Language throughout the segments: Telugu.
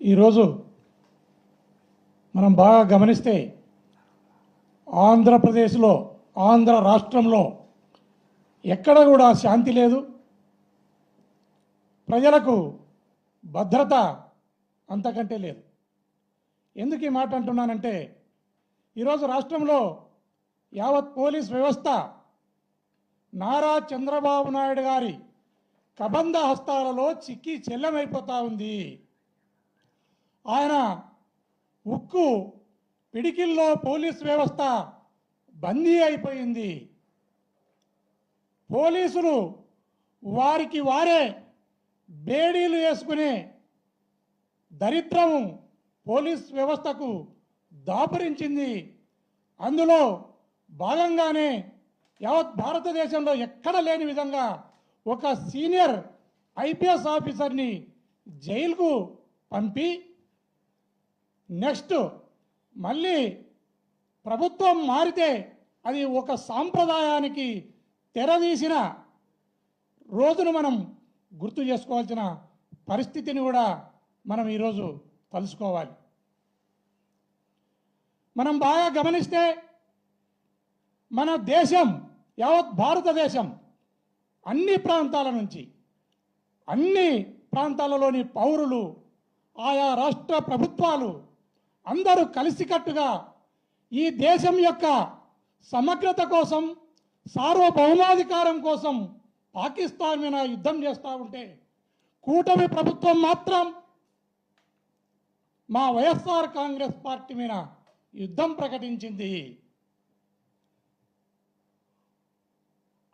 ఈరోజు మనం బాగా గమనిస్తే ఆంధ్రప్రదేశ్లో ఆంధ్ర రాష్ట్రంలో ఎక్కడ కూడా శాంతి లేదు. ప్రజలకు భద్రత అంతకంటే లేదు. ఎందుకు ఈ మాట అంటున్నానంటే ఈరోజు రాష్ట్రంలో యావత్ పోలీస్ వ్యవస్థ నారా చంద్రబాబు నాయుడు గారి కబంధ హస్తాలలో చిక్కి చెల్లమైపోతూ ఉంది. ఆయన ఉక్కు పిడికిల్లో పోలీస్ వ్యవస్థ బందీ అయిపోయింది. పోలీసులు వారికి వారే బేడీలు వేసుకునే దరిద్రము పోలీస్ వ్యవస్థకు దాపురించింది. అందులో భాగంగానే యావత్ భారతదేశంలో ఎక్కడ లేని విధంగా ఒక సీనియర్ ఐపీఎస్ ఆఫీసర్ని జైలుకు పంపి నెక్స్ట్ మళ్ళీ ప్రభుత్వం మారితే అది ఒక సాంప్రదాయానికి తెరదీసిన రోజును మనం గుర్తు చేసుకోవాల్సిన పరిస్థితిని కూడా మనం ఈరోజు తలుసుకోవాలి. మనం బాగా గమనిస్తే మన దేశం యావత్ భారతదేశం అన్ని ప్రాంతాల నుంచి అన్ని ప్రాంతాలలోని పౌరులు ఆయా రాష్ట్ర ప్రభుత్వాలు అందరూ కలిసికట్టుగా ఈ దేశం యొక్క సమగ్రత కోసం సార్వభౌమాధికారం కోసం పాకిస్తాన్ మీద యుద్ధం చేస్తూ ఉంటే కూటమి ప్రభుత్వం మాత్రం మా వైఎస్ఆర్ కాంగ్రెస్ పార్టీ మీద యుద్ధం ప్రకటించింది.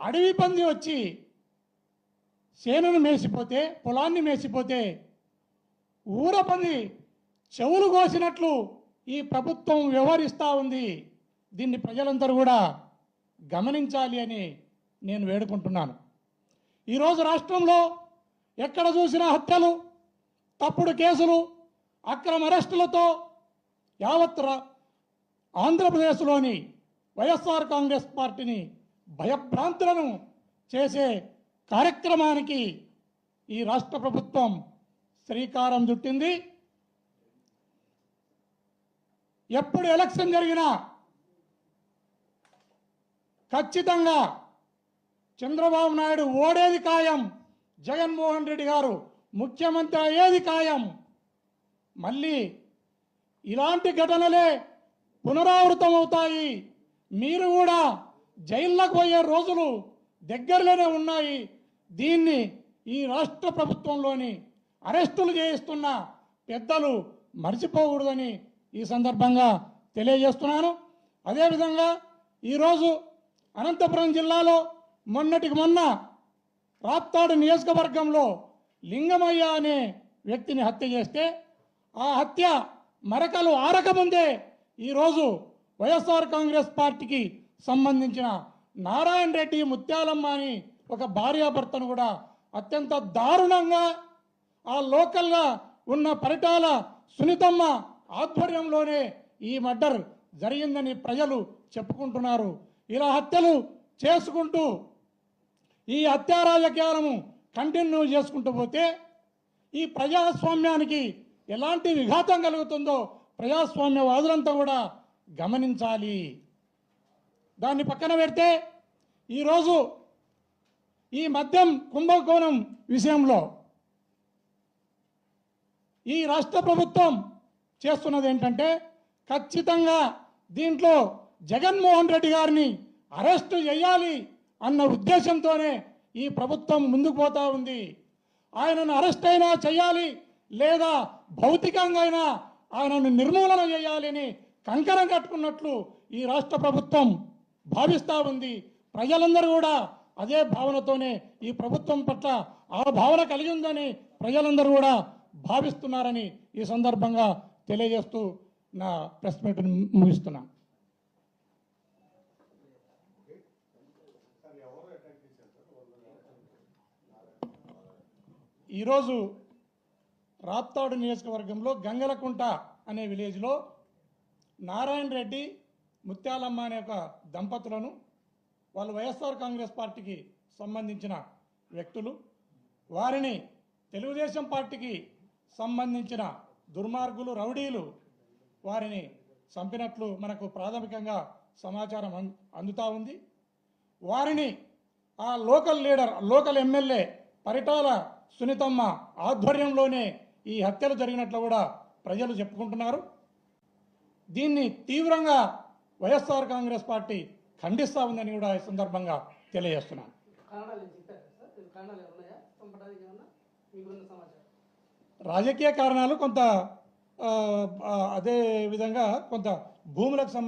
అడవి పంది వచ్చి చేనును మేసిపోతే పొలాన్ని మేసిపోతే ఊర పంది చెవులు కోసినట్లు ఈ ప్రభుత్వం వ్యవహరిస్తూ ఉంది. దీన్ని ప్రజలందరూ కూడా గమనించాలి అని నేను వేడుకుంటున్నాను. ఈరోజు రాష్ట్రంలో ఎక్కడ చూసినా హత్యలు తప్పుడు కేసులు అక్రమ అరెస్టులతో యావత్ ఆంధ్రప్రదేశ్లోని వైఎస్ఆర్ కాంగ్రెస్ పార్టీని భయభ్రాంతులను చేసే కార్యక్రమానికి ఈ రాష్ట్ర ప్రభుత్వం శ్రీకారం చుట్టింది. ఎప్పుడు ఎలక్షన్ జరిగినా ఖచ్చితంగా చంద్రబాబు నాయుడు ఓడేది ఖాయం జగన్మోహన్ రెడ్డి గారు ముఖ్యమంత్రి అయ్యేది ఖాయం. మళ్ళీ ఇలాంటి ఘటనలే పునరావృతం అవుతాయి. మీరు కూడా జైల్లోకి పోయే రోజులు దగ్గరలోనే ఉన్నాయి. దీన్ని ఈ రాష్ట్ర ప్రభుత్వంలోని అరెస్టులు చేయిస్తున్న పెద్దలు మర్చిపోకూడదని ఈ సందర్భంగా తెలియజేస్తున్నాను. అదేవిధంగా ఈరోజు అనంతపురం జిల్లాలో మొన్నటికి మొన్న రాప్తాడు నియోజకవర్గంలో లింగమయ్య అనే వ్యక్తిని హత్య చేస్తే ఆ హత్య మరకలు ఆరకముందే ఈరోజు వైఎస్ఆర్ కాంగ్రెస్ పార్టీకి సంబంధించిన నారాయణ రెడ్డి ముత్యాలమ్మ అని ఒక భార్యాభర్తను కూడా అత్యంత దారుణంగా ఆ లోకల్గా ఉన్న పరిటాల సునీతమ్మ ఆధ్వర్యంలోనే ఈ మర్డర్ జరిగిందని ప్రజలు చెప్పుకుంటున్నారు. ఇలా హత్యలు చేసుకుంటూ ఈ హత్యా రాజకీయాలను కంటిన్యూ చేసుకుంటూ పోతే ఈ ప్రజాస్వామ్యానికి ఎలాంటి విఘాతం కలుగుతుందో ప్రజాస్వామ్యవాదులంతా కూడా గమనించాలి. దాన్ని పక్కన పెడితే ఈరోజు ఈ మద్యం కుంభకోణం విషయంలో ఈ రాష్ట్ర ప్రభుత్వం చేస్తున్నది ఏంటంటే ఖచ్చితంగా దీంట్లో జగన్మోహన్ రెడ్డి గారిని అరెస్టు చేయాలి అన్న ఉద్దేశంతోనే ఈ ప్రభుత్వం ముందుకు పోతా ఉంది. ఆయనను అరెస్ట్ అయినా చేయాలి లేదా భౌతికంగా అయినా ఆయనను నిర్మూలన చేయాలని కంకణం కట్టుకున్నట్లు ఈ రాష్ట్ర ప్రభుత్వం భావిస్తూ ఉంది. ప్రజలందరూ కూడా అదే భావనతోనే ఈ ప్రభుత్వం పట్ల ఆ భావన కలిగి ఉందని ప్రజలందరూ కూడా భావిస్తున్నారని ఈ సందర్భంగా తెలియజేస్తూ నా ప్రెస్ మీట్ ముగిస్తున్నాను ఈరోజు రాప్తాడు నియోజకవర్గంలో గంగలకుంట అనే విలేజ్లో నారాయణ రెడ్డి ముత్యాలమ్మ అనే ఒక దంపతులను వాళ్ళు వైఎస్ఆర్ కాంగ్రెస్ పార్టీకి సంబంధించిన వ్యక్తులు వారిని తెలుగుదేశం పార్టీకి సంబంధించిన దుర్మార్గులు రౌడీలు వారిని చంపినట్లు మనకు ప్రాథమికంగా సమాచారం అం- అందుతా ఉంది. వారిని ఆ local leader local MLA Paritala Sunitamma ఆధ్వర్యంలోనే ఈ హత్యలు జరిగినట్లు కూడా ప్రజలు చెప్పుకుంటున్నారు. దీన్ని తీవ్రంగా వైఎస్ఆర్ కాంగ్రెస్ పార్టీ ఖండిస్తూ ఉందని కూడా ఈ సందర్భంగా తెలియజేస్తున్నాను. రాజకీయ కారణాలు కొంత అదే విధంగా కొంత భూములకు సంబంధించి